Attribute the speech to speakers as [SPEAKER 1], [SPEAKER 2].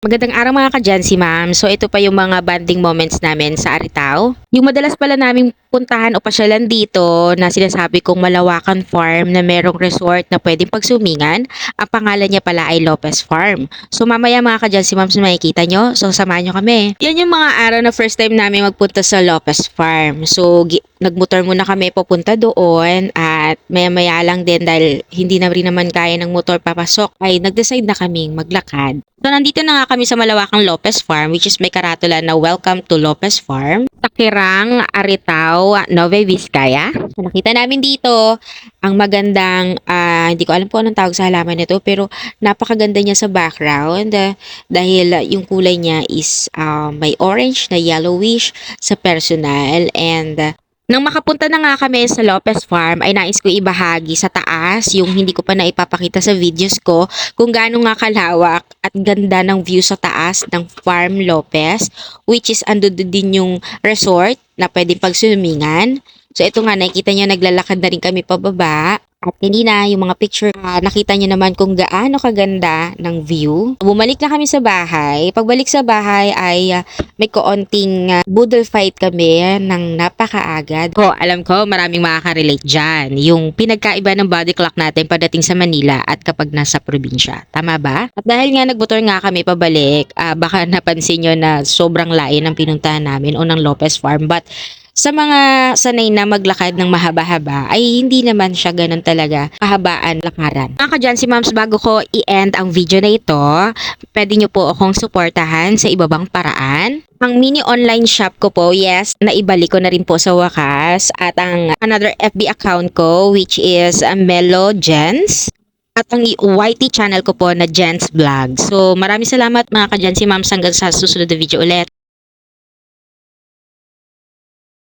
[SPEAKER 1] Magandang araw mga kadyansi ma'am. So ito pa yung mga bonding moments namin sa Aritao. Yung madalas pala naming puntahan o pasyalan dito na sinasabi kong malawakan farm na merong resort na pwedeng pagsumingan. Ang pangalan niya pala ay Lopez Farm. So mamaya mga kadyansi ma'am makikita nyo. So samahan nyo kami. Yan yung mga araw na first time namin magpunta sa Lopez Farm. So nagmotor muna kami papunta doon at maya maya lang din dahil hindi na rin naman kaya ng motor papasok ay nag-decide na kaming maglakad. So nandito na nga kami sa Malawakang Lopez Farm which is may karatula na Welcome to Lopez Farm. Takirang, Aritao, Nove Vizcaya. So nakita namin dito ang magandang, ah, hindi ko alam kung anong tawag sa halaman nito pero napakaganda niya sa background ah, dahil ah, yung kulay niya is ah, may orange na yellowish sa personal and ah, nang makapunta na nga kami sa Lopez Farm ay nais ko ibahagi sa taas yung hindi ko pa naipapakita sa videos ko kung gaano nga kalawak at ganda ng view sa taas ng Farm Lopez which is ando din yung resort na pwedeng pagsumingan. So ito nga nakikita niyo naglalakad na rin kami pababa at kanina yung mga picture ah, nakita niyo naman kung gaano kaganda ng view. Bumalik na kami sa bahay. Pagbalik sa bahay ay ah, may koonting ah, boodle fight kami ng napakaagad. Ko, alam ko maraming makaka-relate dyan. Yung pinagkaiba ng body clock natin padating sa Manila at kapag nasa probinsya. Tama ba? At dahil nga nagmotor nga kami pabalik, ah, baka napansin nyo na sobrang layo ng pinuntahan namin o ng Lopez Farm. But sa mga sanay na maglakad ng mahaba-haba ay hindi naman siya ganun talaga kahabaan lakaran. Mga kadyan, si Mams, bago ko i-end ang video na ito, pwede nyo po akong suportahan sa ibabang paraan. Ang mini online shop ko po, yes, naibalik ko na rin po sa wakas. At ang another FB account ko, which is Melo Gens. At ang YT channel ko po na Jens Vlog. So maraming salamat mga kadyan si Mams hanggang sa susunod na video ulit.